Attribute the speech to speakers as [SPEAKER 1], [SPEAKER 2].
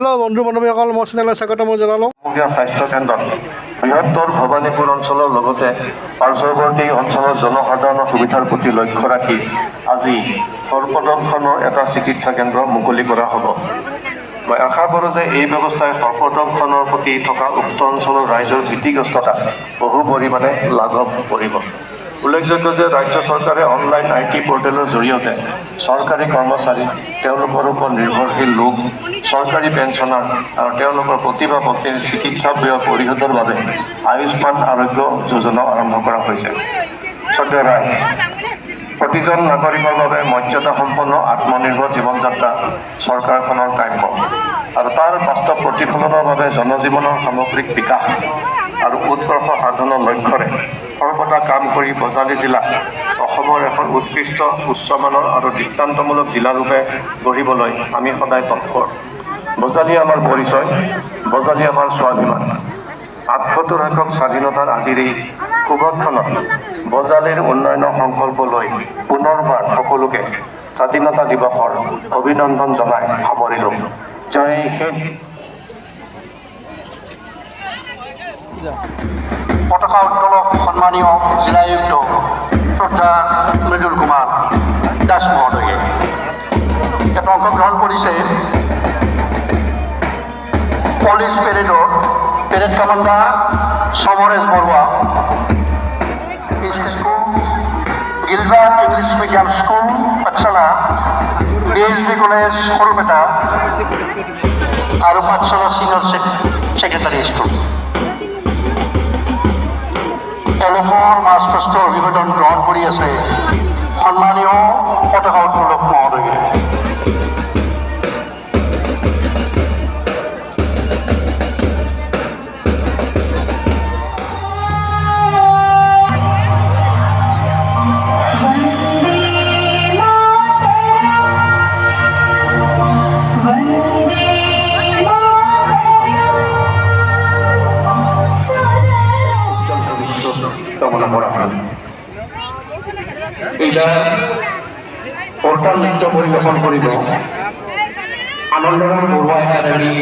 [SPEAKER 1] Hello' বন্ধু বান্ধৱীসকল মই চেনেললৈ স্বাগতম জনালোঁ
[SPEAKER 2] স্বাস্থ্য কেন্দ্ৰত। বৃহত্তৰ ভৱানীপুৰ অঞ্চলৰ লগতে পাৰ্শ্বৱৰ্তী অঞ্চলৰ জনসাধাৰণৰ সুবিধাৰ প্ৰতি লক্ষ্য ৰাখি আজি সৰ্পদংশনৰ এটা চিকিৎসা কেন্দ্ৰ মুকলি কৰা হ'ব। মই আশা কৰোঁ যে এই ব্যৱস্থাই সৰ্পদংশনৰ প্ৰতি থকা উক্ত অঞ্চলৰ ৰাইজৰ ভীতিগ্ৰস্ততা বহু পৰিমাণে লাঘৱ কৰিব। উল্লেখযোগ্য যে ৰাজ্য চৰকাৰে অনলাইন আই টি পৰ্টেলৰ জৰিয়তে চৰকাৰী কৰ্মচাৰী, তেওঁলোকৰ ওপৰত নিৰ্ভৰশীল লোক, চৰকাৰী পেঞ্চনাৰ আৰু তেওঁলোকৰ প্ৰতিভা চিকিৎসা ব্যয় পৰিশোধৰ বাবে আয়ুষ্মান আৰোগ্য যোজনা আৰম্ভ কৰা হৈছে। শ্ৰদ্ধেয় ৰাইজ প্ৰতিজন নাগৰিকৰ বাবে মৰ্যাদা সম্পন্ন আত্মনিৰ্ভৰ জীৱন যাত্ৰা চৰকাৰখনৰ কাম্য। আৰু তাৰ বাস্তৱ প্ৰতিফলনৰ বাবে জনজীৱনৰ সামগ্ৰিক বিকাশ আৰু উৎকৰ্ষ সাধনৰ লক্ষ্যৰে সৰ্বদা কাম কৰি বজালী জিলা অসমৰ এখন উৎকৃষ্ট উচ্চমানৰ আৰু দৃষ্টান্তমূলক জিলাৰূপে গঢ়িবলৈ আমি সদায় তৎপৰ। বজালী আমাৰ পৰিচয় বজালী আমাৰ স্বাভিমান। আঠসত্তৰ সংখ্যক স্বাধীনতাৰ আজিৰ এই শুভক্ষণত বজালীৰ উন্নয়নৰ সংকল্প লৈ পুনৰবাৰ সকলোকে স্বাধীনতা দিৱসৰ অভিনন্দন জনাই সামৰিলোঁ জয় হিন্দ।
[SPEAKER 3] পতাকা উত্তোলক সন্মানীয় জিলায়ুক্ত শ্ৰদ্ধা মৃদুল কুমাৰ দাস মহোদয়ে। ইয়াত অংশগ্ৰহণ কৰিছে police পেৰেডৰ parade commander Samaresh Baruah. School Gilbert English medium school Pathshala B H B college Sarupeta আৰু পাঠশালা চিনিয়ৰ ছেক্ৰেটাৰী স্কুল তেওঁলোকৰ মাছ প্ৰস্তৰ অভিবাদন গ্ৰহণ কৰি আছে। সন্মানীয় পতাকা উত্তোলক মহোদয়ে করা হয় এইবার পর্দার নৃত্য পরিবেশন করিব। আনন্দরাম বড়ুয়া একাডেমি